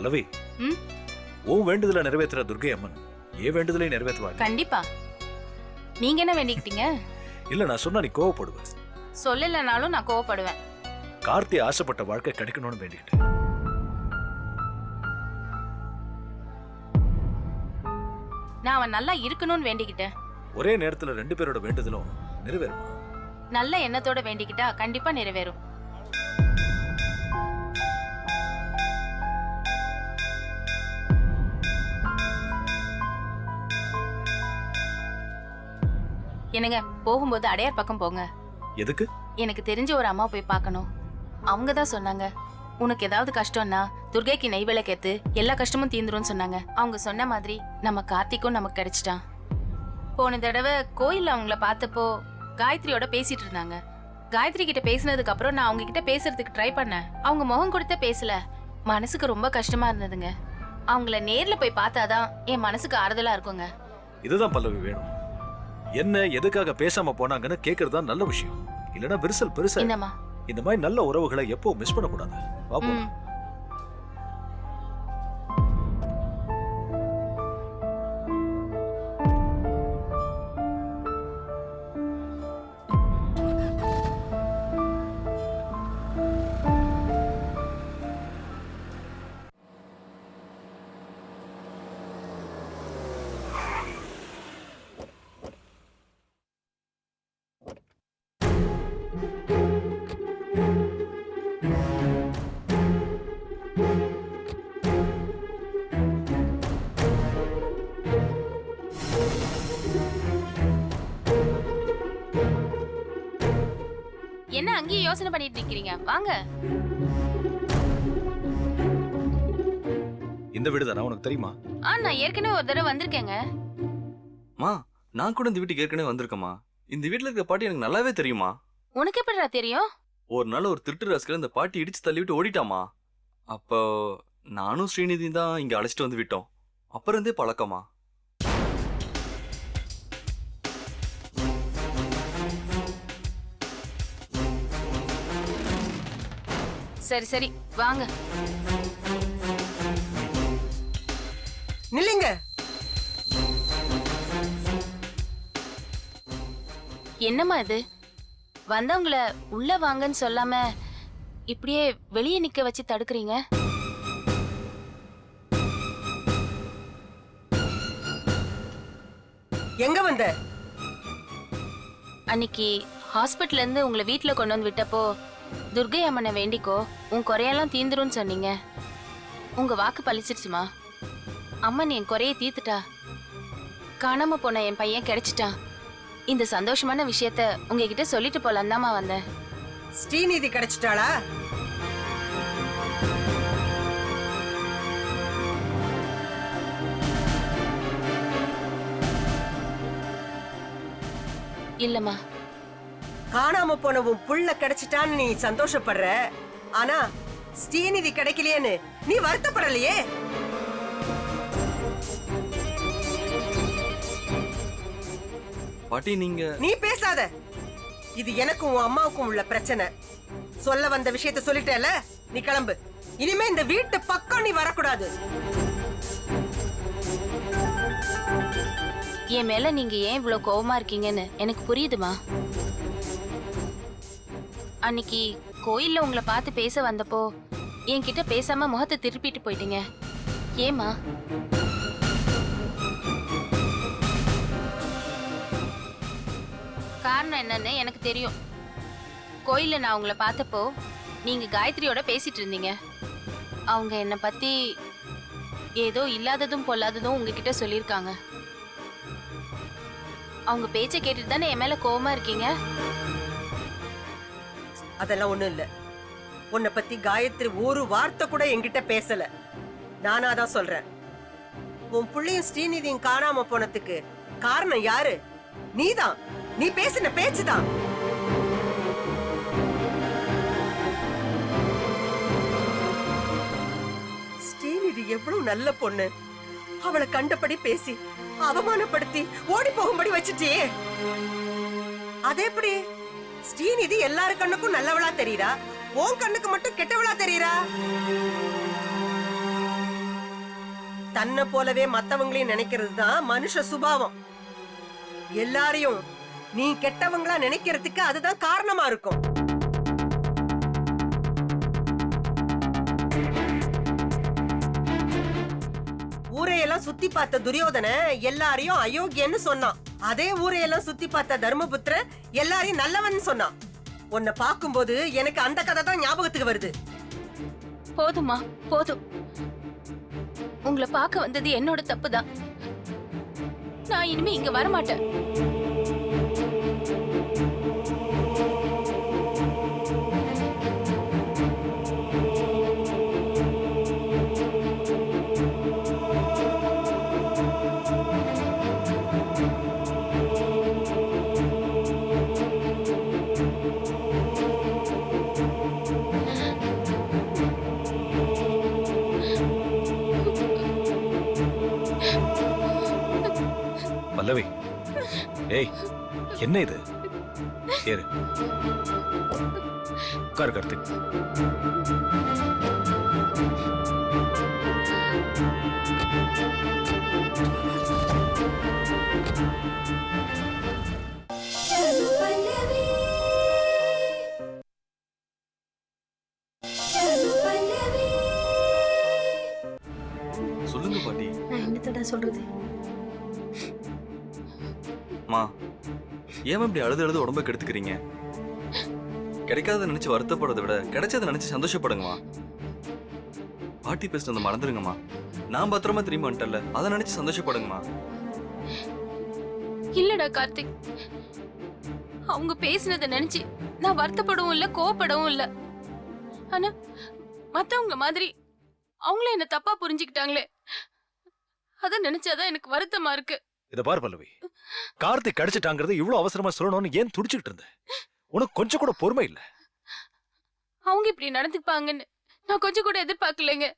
பல்லவி. உன் வேண்டுதலை நிறைவேற்றுற துர்கை அம்மன் ஏன் வேண்டுதலை நிறைவேற்றுவாங்க கண்டிப்பா. நீங்க என்ன வேண்டிக்கிட்டீங்க? இல்ல நான் சொன்னா நீ கோவப்படுவ. சொல்லலைனாலும் நான் கோவப்படுவேன். கார்த்தி ஆசைப்பட்ட வாழ்க்கை கிடைக்கணும்னு வேண்டிக்கிட்டேன். நான் அவன் நல்லா இருக்கணும்னு வேண்டிக்கிட்டேன். ஒரே நேரத்துல ரெண்டு பேரோட வேண்டுதலும் நிறைவேறுமா? நல்ல எண்ணத்தோட வேண்டிக்கிட்டா கண்டிப்பா நிறைவேறும். என்னங்க போகும்போது அடையார் பக்கம் போங்க. எதுக்கு? எனக்கு தெரிஞ்ச ஒரு அம்மா போய் பார்க்கணும். அவங்க தான் சொன்னாங்க உனக்கு ஏதாவது கஷ்டம்னா துர்கைக்கு நெய் விளக்கேத்து எல்லா கஷ்டமும் தீந்துரும்னு சொன்னாங்க. அவங்க சொன்ன மாதிரி நம்ம கார்த்திக்கும் நமக்கு கிடைச்சிட்டான். போன தடவை கோயில்ல அவங்கள பார்த்தப்போ காயத்ரியோட பேசிட்டு இருந்தாங்க. காயத்ரி கிட்ட பேசினதுக்கு அப்புறம் நான் அவங்க கிட்ட பேசுறதுக்கு ட்ரை பண்ணேன். அவங்க முகம் கொடுத்த பேசல. மனசுக்கு ரொம்ப கஷ்டமா இருந்ததுங்க. அவங்கள நேர்ல போய் பார்த்தாதான் என் மனசுக்கு ஆறுதலா இருக்குங்க. இதுதான் பல்லவி வேணும். என்ன எதுக்காக பேசாம போனாங்கன்னு கேக்குறது தான் நல்ல விஷயம். இல்லனா விரிசல் பெருசா என்னம்மா? இந்த மாதிரி நல்ல உறவுகளை எப்போ மிஸ் பண்ணக்கூடாது. வா போலாம். என்ன அங்கேயே யோசனை பண்ணிட்டு இருக்கீங்க வாங்க. இந்த வீடு தானே உனக்கு தெரியுமா? ஆ நான் ஏற்கனவே ஒரு தடவை வந்திருக்கேங்க. மா நான் கூட இந்த வீட்டுக்கு ஏற்கனவே வந்திருக்கேம்மா. இந்த வீட்ல இருக்க பாட்டி எனக்கு நல்லாவே தெரியுமா உனக்கு எப்படிடா தெரியும்? ஒரு நாள் ஒரு திருட்டு ராஸ்கர் இந்த பாட்டி இடிச்சு தள்ளிவிட்டு ஓடிட்டாமா அப்போ நானும் ஸ்ரீநிதியும் தான் இங்க அழைச்சிட்டு வந்து விட்டோம். அப்புறம் இருந்தே பழக்கமா சரி சரி வாங்க. நில்லுங்க. என்னம்மா இது? வந்தவங்கள உள்ள வாங்கன்னு சொல்லாம இப்படியே வெளியே நிக்க வச்சு தடுக்கிறீங்க? எங்க வந்த? அன்னைக்கு ஹாஸ்பிட்டல்ல இருந்து உங்களை வீட்ல கொண்டு வந்து விட்டப்போ துர்கை அம்மனை வேண்டிக்கோ. உன் குறையெல்லாம் தீந்துரும்னு சொன்னீங்க. உங்க வாக்கு பழிச்சிருச்சுமா. அம்மன் என் குறைய தீர்த்துட்டா. காணாம போன என் பையன் கிடைச்சிட்டான். இந்த சந்தோஷமான விஷயத்த உங்ககிட்ட சொல்லிட்டு போலாம் தாம்மா வந்தேன். ஸ்ரீநிதி கிடைச்சிட்டாளா? இல்லம்மா. காணாம போன உன் புள்ள கிடைச்சிட்டான்னு நீ சந்தோஷப்படுற. ஆனா ஸ்ரீநிதி கிடைக்கலையேன்னு நீ வருத்தப்படலையே? பாட்டி நீங்க நீ பேசாத. இது எனக்கும் உன் அம்மாவுக்கும் உள்ள பிரச்சனை. சொல்ல வந்த விஷயத்த சொல்லிட்டேல? நீ கிளம்பு. இனிமே இந்த வீட்டு பக்கம் நீ வரக்கூடாது. என் மேல நீங்க ஏன் இவ்வளவு கோவமா இருக்கீங்கன்னு எனக்கு புரியுதுமா? அன்னைக்கு கோயில்ல உங்களை பார்த்து பேச வந்தப்போ என்கிட்ட பேசாம முகத்தை திருப்பிட்டு போயிட்டீங்க. ஏமா காரணம் என்னன்னு எனக்கு தெரியும். கோயில்ல நான் உங்களை பார்த்தப்போ நீங்க காயத்ரியோட பேசிட்டு இருந்தீங்க. அவங்க என்னை பத்தி ஏதோ இல்லாததும் பொல்லாததும் உங்ககிட்ட சொல்லியிருக்காங்க. அவங்க பேச்சை கேட்டுட்டு தானே என் மேல கோவமா இருக்கீங்க? அதெல்லாம் ஒண்ணும் இல்ல. உன்னை பத்தி காயத்ரி ஒரு வார்த்தை கூட என்கிட்ட பேசல. நானா தான் சொல்றேன். உன் புள்ளையும் ஸ்ரீநிதியும் காணாம போனதுக்கு காரணம் யாரு? நீதான். நீ பேசின பேச்சுதான். ஸ்ரீநிதி எவ்வளவு நல்ல பொண்ணு. அவளை கண்டபடி பேசி அவமானப்படுத்தி ஓடி போகும்படி வச்சுட்டியே. அது எப்படி ஸ்ரீநிதி எல்லாரு கண்ணுக்கும் நல்லவளா தெரியறா? உன் கண்ணுக்கு மட்டும் கெட்டவளா தெரியுறா? தன்னை போலவே மத்தவங்களையும் நினைக்கிறது தான் மனுஷ சுபாவம். எல்லாரையும் நீ கெட்டவங்களா நினைக்கிறதுக்கு அதுதான் காரணமா இருக்கும். ஊரையெல்லாம் சுத்தி பார்த்த துரியோதன எல்லாரையும் அயோக்கியன்னு சொன்னான். அதே ஊரையெல்லாம் சுத்தி பார்த்த தர்மபுத்திரன் எல்லாரையும் நல்லவன் சொன்னான். உன்னை பார்க்கும்போது எனக்கு அந்த கதை தான் ஞாபகத்துக்கு வருது. போதுமா போதும். உங்களை பார்க்க வந்தது என்னோட தப்பு தான் நான் இனிமே இங்க வரமாட்டேன். என்ன இது? ஏறு. உட்கார் கார்த்திக். ஏன் இப்படி அழுது அழுது உடம்ப கெடுத்துக்கிறீங்க? கிடைக்காத நினைச்சு வருத்தப்படுறதை விட கிடைச்சதை நினைச்சு சந்தோஷப்படுங்கம்மா. பாட்டி பேசுனதை மறந்துடுங்கம்மா நான் பத்திரமா திரும்பி வந்துட்டல அதை நினைச்சு சந்தோஷப்படுங்கம்மா. இல்லடா கார்த்திக். அவங்க பேசினதை நினைச்சு நான் வருத்தப்படவும் இல்ல கோவப்படவும் இல்ல. ஆனா மத்தவங்க மாதிரி அவங்களே என்ன தப்பா புரிஞ்சுக்கிட்டாங்களே. அத நினைச்சாதான் எனக்கு வருத்தமா இருக்கு. இத பார் பல்லவி. கார்த்திக் கிடைச்சிட்டாங்கிறது இவ்வளவு அவசரமா சொல்லணும்னு ஏன் துடிச்சுக்கிட்டு இருந்த? உனக்கு கொஞ்சம் கூட பொறுமை இல்ல. அவங்க இப்படி நடந்துப்பாங்கன்னு நான் கொஞ்சம் கூட எதிர்பார்க்கலைங்க.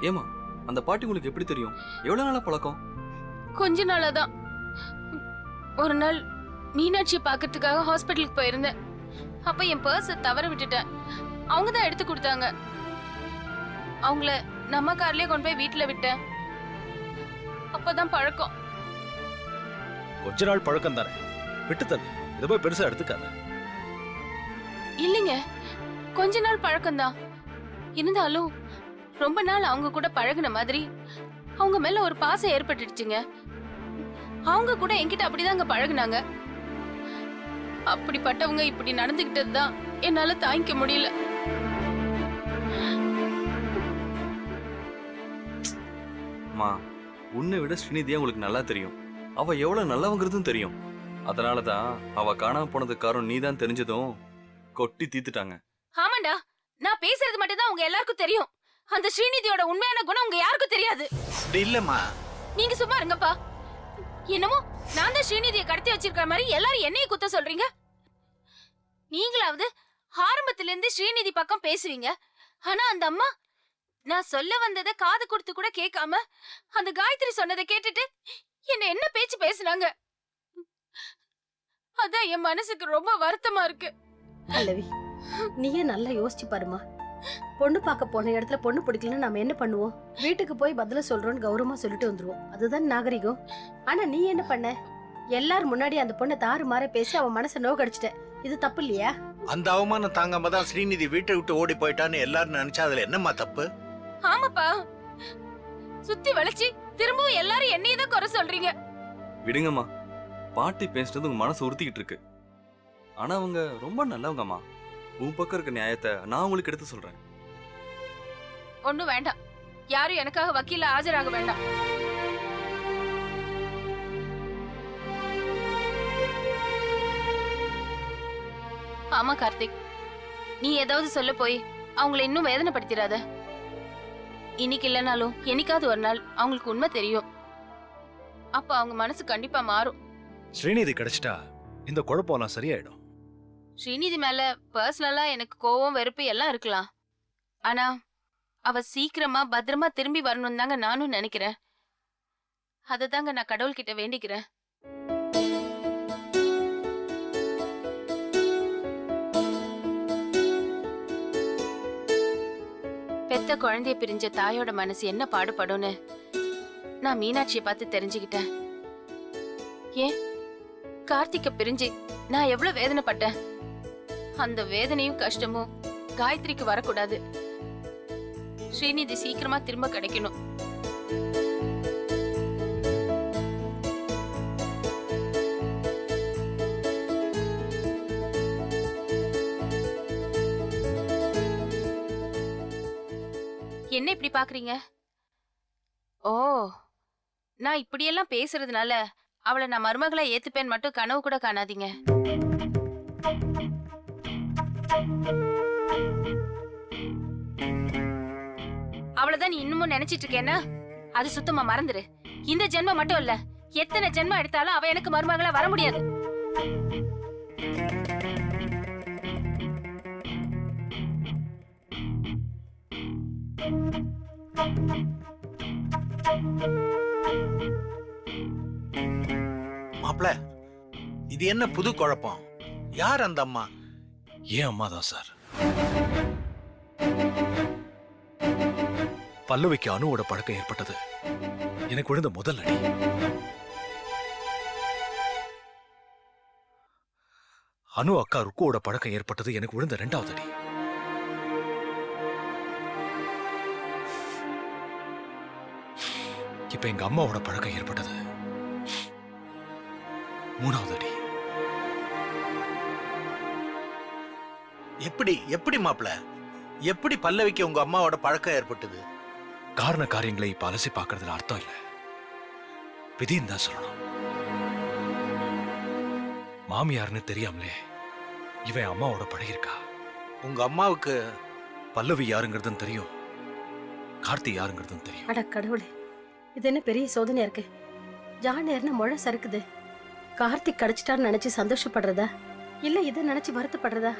ஏமா அந்த பாட்டி உங்களுக்கு எப்படி தெரியும்? எவ்வளவு நாளா பழக்கம்? கொஞ்ச நாளாதான். ஒரு நாள் மீனாட்சியை பார்க்கறதுக்காக ஹாஸ்பிட்டலுக்கு போயிருந்தேன். அப்ப என் பர்ஸ தவற விட்டுட்டேன். அவங்க தான் எடுத்து கொடுத்தாங்க. அவங்கள நம்ம கார்லயே கொண்டு போய் வீட்டுல விட்டேன். அப்பதான் பழக்கம். கொஞ்ச நாள் பழக்கம் தானே? விட்டு தள்ளு. இதை போய் பெருசா எடுத்துக்காத. இல்லைங்க. கொஞ்ச நாள் பழக்கம்தான். இருந்தாலும் ரொம்ப நாள் அவங்க கூட பழகுன மாதிரி அவங்க மேல ஒரு பாசம் ஏற்பட்டுடுச்சுங்க. அவங்க கூட என்கிட்ட அப்படிதாங்க பழகுனாங்க. அப்படிப்பட்டவங்க இப்படி நடந்துகிட்டது தான் என்னால தாங்கிக்க முடியல. மா உன்னை விட ஸ்ரீநிதியா உங்களுக்கு நல்லா தெரியும். அவ எவ்வளவு நல்லவங்கிறதும் தெரியும். அதனால தான் அவ காணாம போனதுக்கு காரணம் நீதான் தெரிஞ்சதும் கொட்டி தீத்துட்டாங்க ஆமாண்டா நான் பேசுறது மட்டும் தான் உங்க எல்லாருக்கும் தெரியும். அந்த ஸ்ரீநிதியோட உண்மையான குணம் உங்க யாருக்கும் தெரியாது. அப்படி இல்லம்மா. நீங்க சும்மா இருங்கப்பா. என்னமோ நான் தான் ஸ்ரீநிதியை கடத்தி வச்சிருக்கிற மாதிரி எல்லாரும் என்னைய குத்த சொல்றீங்க? நீங்களாவது ஆரம்பத்துல இருந்து ஸ்ரீநிதி பக்கம் பேசுவீங்க. ஆனா அந்த அம்மா நான் சொல்ல வந்ததை காது கொடுத்து கூட கேட்காம அந்த காயத்ரி சொன்னதை கேட்டுட்டு என்ன என்ன பேச்சு பேசுனாங்க? அதான் என் மனசுக்கு ரொம்ப வருத்தமா இருக்கு. பல்லவி நீயே நல்லா யோசிச்சு பாருமா. பொண்ணு பார்க்க போன இடத்துல பொண்ணு பிடிக்கலன்னா நாம என்ன பண்ணுவோம்? வீட்டுக்கு போய் பதில சொல்றோம்னு கௌரவமா சொல்லிட்டு வந்துருவோம். அதுதான் நாகரிகம். ஆனா நீ என்ன பண்ண? எல்லாரும் முன்னாடி அந்த பொண்ணை தாறு மாற பேசி அவன் மனசை நோக்கடிச்சிட்ட இது தப்பு இல்லையா? அந்த அவமானம் தாங்காம தான் ஸ்ரீநிதி வீட்டை விட்டு ஓடி போயிட்டான்னு எல்லாரும் நினைச்சா அதுல என்னம்மா தப்பு? ஆமாப்பா. சுத்தி வளைச்சு திரும்பவும் எல்லாரும் என்னையே தான் குறை சொல்றீங்க. விடுங்கம்மா. பாட்டி பேசுனது உங்க மனசு உறுத்திக்கிட்டு இருக்கு ஆனா அவங்க ரொம்ப நல்லவங்கம்மா. உன் பக்கம் இருக்க நியாயத்தை நான் உங்களுக்கு எடுத்து சொல்றேன். ஒண்ணும் வேண்டாம். யாரும் எனக்காக வக்கீல ஆஜராக வேண்டாம். ஆமா கார்த்திக். நீ ஏதாவது சொல்ல போய் அவங்கள இன்னும் வேதனைப்படுத்திடாத. இன்னைக்கு இல்லைனாலும் என்னைக்காவது ஒரு நாள் அவங்களுக்கு உண்மை தெரியும். அப்ப அவங்க மனசு கண்டிப்பா மாறும். ஸ்ரீநிதி கிடைச்சிட்டா இந்த குழப்பம்லாம் சரியாயிடும். ஸ்ரீநிதி மேல பர்சனலா எனக்கு கோவம் வெறுப்பு எல்லாம் இருக்கலாம். ஆனா அவ சீக்கிரமா பத்திரமா திரும்பி வரணும் தாங்க நானும் நினைக்கிறேன். அதை தாங்க நான் கடவுள்கிட்ட வேண்டிக்கிறேன். பெத்த குழந்தைய பிரிஞ்ச தாயோட மனசு என்ன பாடுபடும்னு நான் மீனாட்சியை பார்த்து தெரிஞ்சுக்கிட்டேன். ஏன்? கார்த்திக்க பிரிஞ்சு நான் எவ்வளவு வேதனைப்பட்டேன். அந்த வேதனையும் கஷ்டமும் காயத்ரிக்கு வரக்கூடாது. ஸ்ரீநிதி சீக்கிரமா திரும்ப கிடைக்கணும். என்ன இப்படி பாக்குறீங்க? ஓ நான் இப்படியெல்லாம் பேசுறதுனால அவளை நான் மருமகளை ஏத்துப்பேன் மட்டும் கனவு கூட காணாதீங்க. அவளதான் நீ இன்னமும் நினைச்சிட்டு இருக்கேன்னா? அது சுத்தமா மறந்துரு. இந்த ஜென்மம் மட்டும் இல்ல எத்தனை ஜென்மம் எடுத்தாலும் அவ எனக்கு மருமகளா வர முடியாது. மாப்ள இது என்ன புது குழப்பம்? யார் அந்த அம்மா? ஏன் அம்மா தான் சார். பல்லவிக்கு அணுவோட பழக்கம் ஏற்பட்டது. எனக்கு விழுந்த முதல் அடி. அனு அக்கா ருக்குவோட பழக்கம் ஏற்பட்டது. எனக்கு விழுந்த ரெண்டாவது அடி. இப்ப எங்க அம்மாவோட பழக்கம் ஏற்பட்டது. மூணாவது அடி. எப்படி எப்படி மாப்ள எப்படி பல்லவிக்கு உங்க அம்மாவோட பழக்கம் ஏற்பட்டது? காரண காரியங்களை இப்ப அலசி பார்க்கறதுல அர்த்தம் இல்ல. விதின்னு தான் சொல்லணும். மாமியார்னு தெரியாமலே இவன் அம்மாவோட பழகிருக்கா உங்க அம்மாவுக்கு பல்லவி யாருங்கிறதும் தெரியும். கார்த்தி யாருங்கிறதும் தெரியும். அட கடவுளே. இது என்ன பெரிய சோதனையா இருக்கு? ஜானேர்னு முழ சறுக்குது? கார்த்திக் கிடைச்சிட்டான்னு நினைச்சு சந்தோஷப்படுறதா? இல்ல இதை நினைச்சு வருத்தப்படுறதா?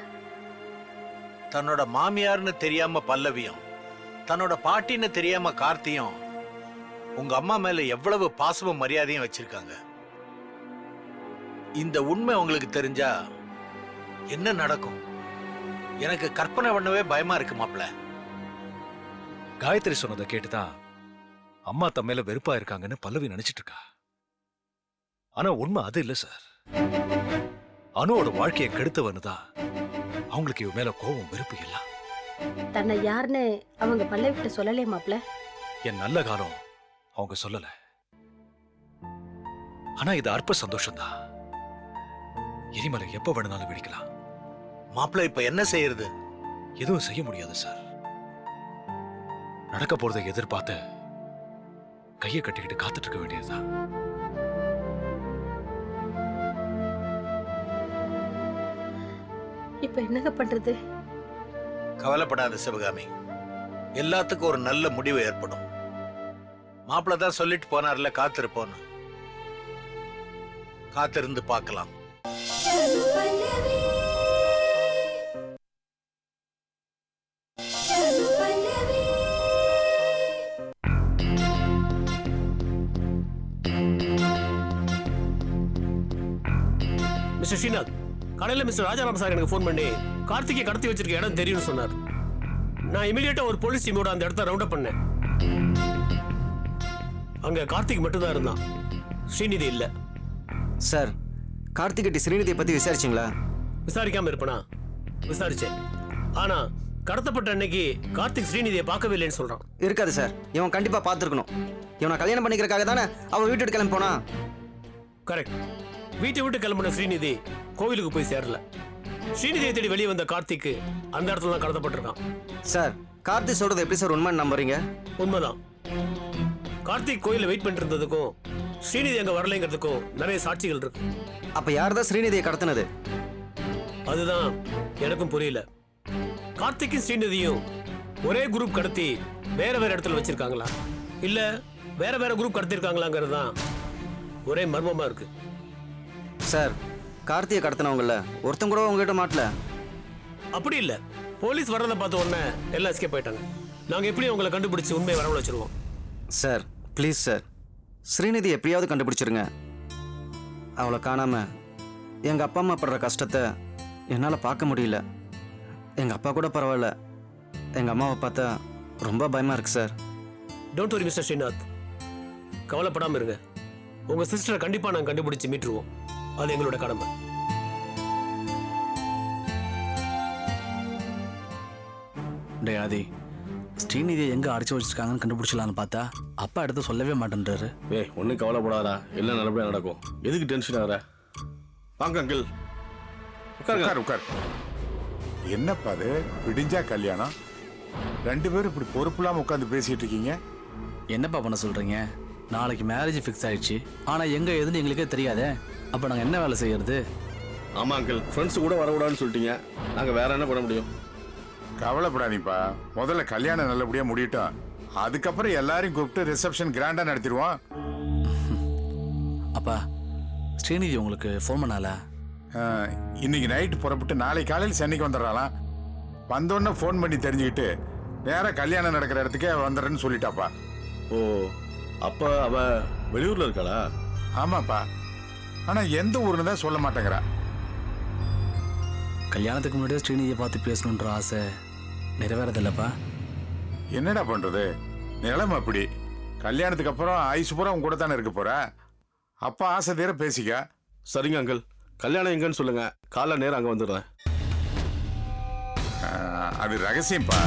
தன்னோட மாமியார்னு தெரியாம பல்லவியும் தன்னோட பாட்டின்னு தெரியாம கார்த்தியும் உங்க அம்மா மேல எவ்வளவு பாசமும் மரியாதையும் வச்சிருக்காங்க? இந்த உண்மை உங்களுக்கு தெரிஞ்சா என்ன நடக்கும்? எனக்கு கற்பனை பண்ணவே பயமா இருக்கு மாப்ள காயத்ரி சொன்னதை கேட்டுதான் அம்மா தம் மேல வெறுப்பா இருக்காங்கன்னு பல்லவி நினைச்சிட்டு இருக்கா ஆனா உண்மை அது இல்ல சார் அனுவோட வாழ்க்கையை கெடுத்தவனு தான் அவங்களுக்கு இவ மேல கோபம் வெறுப்பு எல்லாம் தன்னை யாருன்னு அவங்க பல்லவி கிட்ட சொல்லலே மாப்ள என் நல்ல காலம் அவங்க சொல்லல. ஆனா இது அற்ப சந்தோஷம்தான் எரிமலை எப்ப வேணும்னாலும் வெடிக்கலாம். மாப்ள இப்ப என்ன செய்யறது? எதுவும் செய்ய முடியாது சார் நடக்க போறதை எதிர்பார்த்து கையை கட்டிக்கிட்டு காத்துட்டு இருக்க வேண்டியதுதான் இப்ப என்னங்க பண்றது? கவலைப்படாத சிவகாமி. எல்லாத்துக்கும் ஒரு நல்ல முடிவு ஏற்படும். மாப்பிள்ள தான் சொல்லிட்டு போனார்ல காத்திருப்போன்னு. காத்திருந்து பார்க்கலாம். மிஸ்டர் ஸ்ரீநாத் காலையில் மிஸ்டர் ராஜாராம் சார் எனக்கு ஃபோன் பண்ணி கார்த்திகை கடத்தி வச்சிருக்க இடம் தெரியும்னு சொன்னார். நான் இமீடியட்டா ஒரு போலீஸ் டீமோட அந்த இடத்த ரவுண்ட் அப் பண்ணேன். அங்க கார்த்திக் மட்டும்தான் இருந்தான். ஸ்ரீநிதி இல்ல. சார் கார்த்திகட்டி ஸ்ரீநிதியை பற்றி விசாரிச்சிங்களா? விசாரிக்காம இருப்பனா? விசாரிச்சேன். ஆனா கடத்தப்பட்ட அன்னைக்கு கார்த்திக் ஸ்ரீநிதியை பார்க்கவே இல்லைன்னு சொல்றான். இருக்காது சார். இவன் கண்டிப்பாக பார்த்துருக்கணும். இவனை கல்யாணம் பண்ணிக்கிறக்காக தானே அவன் வீட்டுக்கு கிளம்பி போனா கரெக்ட் வீட்டை விட்டு கிளம்பின ஸ்ரீநிதி கோவிலுக்கு போய் சேரல. ஸ்ரீநிதியை தேடி வெளியே வந்த கார்த்திக் அந்த இடத்துல தான் கடத்தப்பட்டிருக்கான். சார் கார்த்தி சொல்கிறது எப்படி சார் உண்மைன்னு நம்புறீங்க? உண்மைதான். கார்த்திக் கோயில வெயிட் பண்ணிட்டு இருந்ததுக்கும் ஸ்ரீநிதி அங்க வரலைங்கிறதுக்கும் நிறைய சாட்சிகள் இருக்கு. அப்போ யார் தான் ஸ்ரீநிதியை கடத்தினது? அதுதான் எனக்கும் புரியல. கார்த்திக்கும் ஸ்ரீநிதியும் ஒரே குரூப் கடத்தி வேற வேற இடத்துல வச்சிருக்காங்களா? இல்ல வேற வேற குரூப் கடத்திருக்காங்களாங்கிறது தான் ஒரே மர்மமா இருக்கு. சார் கார்த்தியை கடத்தினவங்கள ஒருத்தன் கூட உங்ககிட்ட மாட்டல. அப்படி இல்ல. போலீஸ் வர்றதை பார்த்த உடனே எல்லாம் எஸ்கேப் ஆயிட்டாங்க. நாங்க எப்படி உங்களை கண்டுபிடிச்சு உண்மையை வரவழைச்சிருவோம். Sir please sir. ஸ்ரீநிதி எப்படியாவது கண்டுபிடிச்சிருங்க. அவளை காணாம எங்கள் அப்பா அம்மா படுற கஷ்டத்தை என்னால் பார்க்க முடியல. எங்கள் அப்பா கூட பரவாயில்ல. எங்கள் அம்மாவை பார்த்தா ரொம்ப பயமா இருக்கு sir. Don't worry mister Srinath கவலைப்படாம இருங்க. உங்க சிஸ்டரை கண்டிப்பா நாங்க கண்டுபிடிச்சு மீட்டுருவோம். அது எங்களோட கடமை. டே ஆதி ஸ்ரீநிதியை எங்க அடைச்சு வச்சிருக்காங்கன்னு கண்டுபிடிச்சலான்னு பார்த்தா அப்பா எடுத்து சொல்லவே மாட்டேன்றாரு. ஏய் ஒன்றும் கவலைப்படாதா எல்லாம் நல்லபடியாக நடக்கும். எதுக்கு டென்ஷன் ஆகிற? வாங்க அங்கிள் உட்காருங்க. உட்கார் உட்கார். என்னப்பா அது? விடிஞ்சா கல்யாணம்? ரெண்டு பேரும் இப்படி பொறுப்பு இல்லாம உட்காந்து பேசிட்டு இருக்கீங்க? என்னப்பா பண்ண சொல்றீங்க? நாளைக்கு மேரேஜ் ஃபிக்ஸ் ஆயிடுச்சு. ஆனா எங்க எதுன்னு எங்களுக்கே தெரியாதே. அப்ப நாங்க என்ன வேலை செய்யறது? ஆமாம் அங்கிள் ஃப்ரெண்ட்ஸ் கூட வரக்கூடாதுன்னு சொல்லிட்டீங்க. நாங்கள் வேற என்ன பண்ண முடியும்? கவலைப்படாதீப்பா. முதல்ல கல்யாணம் நல்லபடியா முடியட்டும். அதுக்கப்புறம் எல்லாரையும் கூப்பிட்டு ரிசப்ஷன் கிராண்டா நடத்திடுவோம். அப்பா ஸ்ரீநிதி உங்களுக்கு ஃபோன் பண்ணாலா ஆஹ், இன்னைக்கு நைட்டு புறப்பட்டு நாளை காலையில் சென்னைக்கு வந்துடுறாளாம். வந்தோடனே ஃபோன் பண்ணி தெரிஞ்சுக்கிட்டு நேராக கல்யாணம் நடக்கிற இடத்துக்கே வந்துடுறேன்னு சொல்லிட்டாப்பா. ஓ அப்போ அவ வெளியூரில் இருக்காளா? ஆமாப்பா. ஆனா எந்த ஊருன்னு தான் சொல்ல மாட்டேங்கிறா. கல்யாணத்துக்கு முன்னாடியே ஸ்ரீநிதியை பார்த்து பேசணுன்ற ஆசை நிறைவேறதில்லப்பா. என்னடா பண்றது? நிலைமை அப்படி. கல்யாணத்துக்கு அப்புறம் ஐசு பூரா உன் கூட தானே இருக்க போற? அப்பா ஆசை தீர பேசிக்க. சரிங்க அங்கிள் கல்யாணம் எங்கன்னு சொல்லுங்க. காலைல நேரம் அங்கே வந்துடுறேன். ஆஹ், அது ரகசியம்ப்பா.